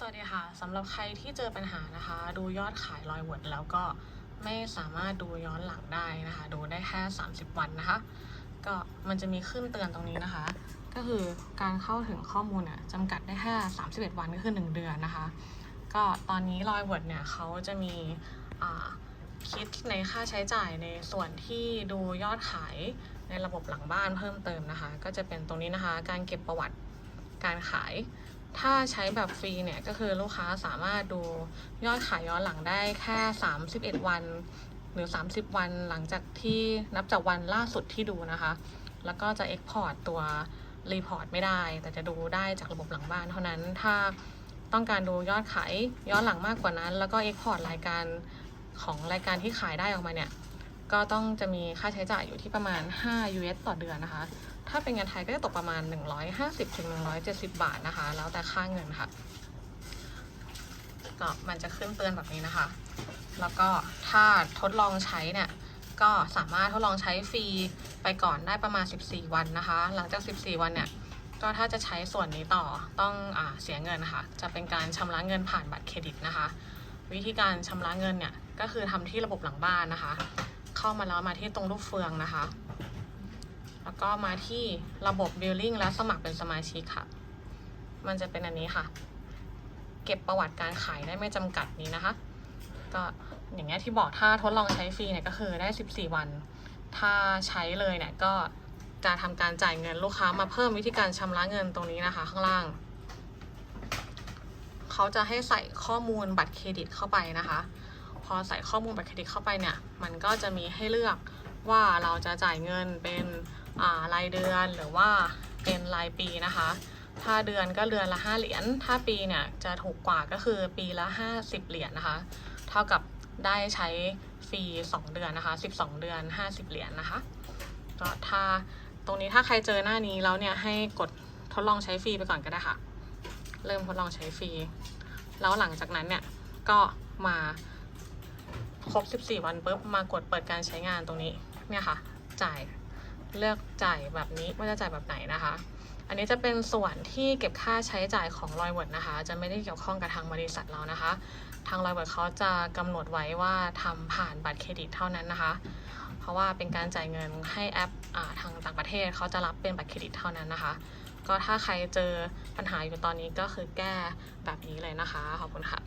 สวัสดีค่ะสำหรับใครที่เจอปัญหานะคะ ดูยอดขายรอยเวิร์ดแล้วก็ไม่สามารถดูย้อนหลังได้นะคะ ดูได้แค่ 30 วันนะคะ ก็มันจะมีขึ้นเตือนตรงนี้นะคะ ก็คือการเข้าถึงข้อมูลเนี่ยจำกัดได้แค่ 31 วันก็คือ 1 เดือนนะคะ ก็ตอนนี้รอยเวิร์ดเนี่ยเขาจะมีคิดในค่าใช้จ่ายในส่วนที่ดูยอดขายในระบบหลังบ้านเพิ่มเติมนะคะ ก็จะเป็นตรงนี้นะคะ การเก็บประวัติการขาย ถ้าใช้แบบฟรีเนี่ยก็คือลูกค้าสามารถดูยอดขายย้อนหลังได้แค่ 31 วัน หรือ 30 วันหลังจากที่นับจากวันล่าสุดที่ดูนะคะ แล้วก็จะ Export ตัว Report ไม่ได้ แต่จะดูได้จากระบบหลังบ้านเท่านั้นถ้าต้องการดูยอดขายย้อนหลังมากกว่านั้น แล้วก็ Export รายการของรายการที่ขายได้ออกมาเนี่ย ก็ต้องจะมีค่าใช้จ่ายอยู่ที่ประมาณ 5 US ต่อเดือนนะคะ ถ้าเป็นเงินไทยก็จะตกประมาณ 150ถึง170 บาทนะคะ แล้วแต่ค่าเงินค่ะ ก็มันจะขึ้นเตือนแบบนี้นะคะ แล้วก็ถ้าทดลองใช้เนี่ยก็สามารถทดลองใช้ฟรีไปก่อนได้ประมาณ 14 วันนะคะ หลังจาก 14 วันเนี่ยก็ถ้าจะใช้ส่วนนี้ต่อต้องอเสียเงินค่ะ จะเป็นการชำระเงินผ่านบัตรเครดิตนะคะ วิธีการชำระเงินเนี่ยก็คือทำที่ระบบหลังบ้านนะคะ เข้ามาแล้วมาที่ตรงรูปเฟืองนะคะ แล้วก็มาที่ระบบ Billing และสมัครเป็นสมาชิกค่ะ มันจะเป็นอันนี้ค่ะ เก็บประวัติการขายได้ไม่จำกัดนี้นะคะ ก็อย่างเงี้ยที่บอกถ้าทดลองใช้ฟรีเนี่ยก็คือได้ 14 วัน ถ้าใช้เลยเนี่ยก็จะทำการจ่ายเงินลูกค้ามาเพิ่มวิธีการชำระเงินตรงนี้นะคะ ข้างล่าง เขาจะให้ใส่ข้อมูลบัตรเครดิตเข้าไปนะคะ พอใส่ข้อมูลบัตรเครดิตเข้าไปเนี่ย มันก็จะมีให้เลือกว่าเราจะจ่ายเงินเป็นรายเดือนหรือว่าเป็นรายปีนะคะ ถ้าเดือนก็เดือนละ 5 เหรียญ ถ้าปีเนี่ยจะถูกกว่าก็คือปีละ 50 เหรียญนะคะ เท่ากับได้ใช้ฟรี 2 เดือนนะคะ 12 เดือน 50 เหรียญนะคะ ก็ถ้าตรงนี้ถ้าใครเจอหน้านี้แล้วเนี่ยให้กดทดลองใช้ฟรีไปก่อนก็ได้ค่ะ เริ่มทดลองใช้ฟรี แล้วหลังจากนั้นเนี่ยก็มา ครบ 14 วันปุ๊บมากดเปิดการใช้งานตรงนี้เนี่ยค่ะ จ่ายเลือกจ่ายแบบนี้ว่าจะจ่ายแบบไหนนะคะ อันนี้จะเป็นส่วนที่เก็บค่าใช้จ่ายของรอยเวิร์ดนะคะ จะไม่ได้เกี่ยวข้องกับทางบริษัทเรานะคะ ทางรอยเวิร์ดเขาจะกำหนดไว้ว่าทำผ่านบัตรเครดิตเท่านั้นนะคะ เพราะว่าเป็นการจ่ายเงินให้แอปอทางต่างประเทศเขาจะรับเป็นบัตรเครดิตเท่านั้นนะคะ ก็ถ้าใครเจอปัญหาอยู่ตอนนี้ก็คือแก้แบบนี้เลยนะคะ ขอบคุณค่ะ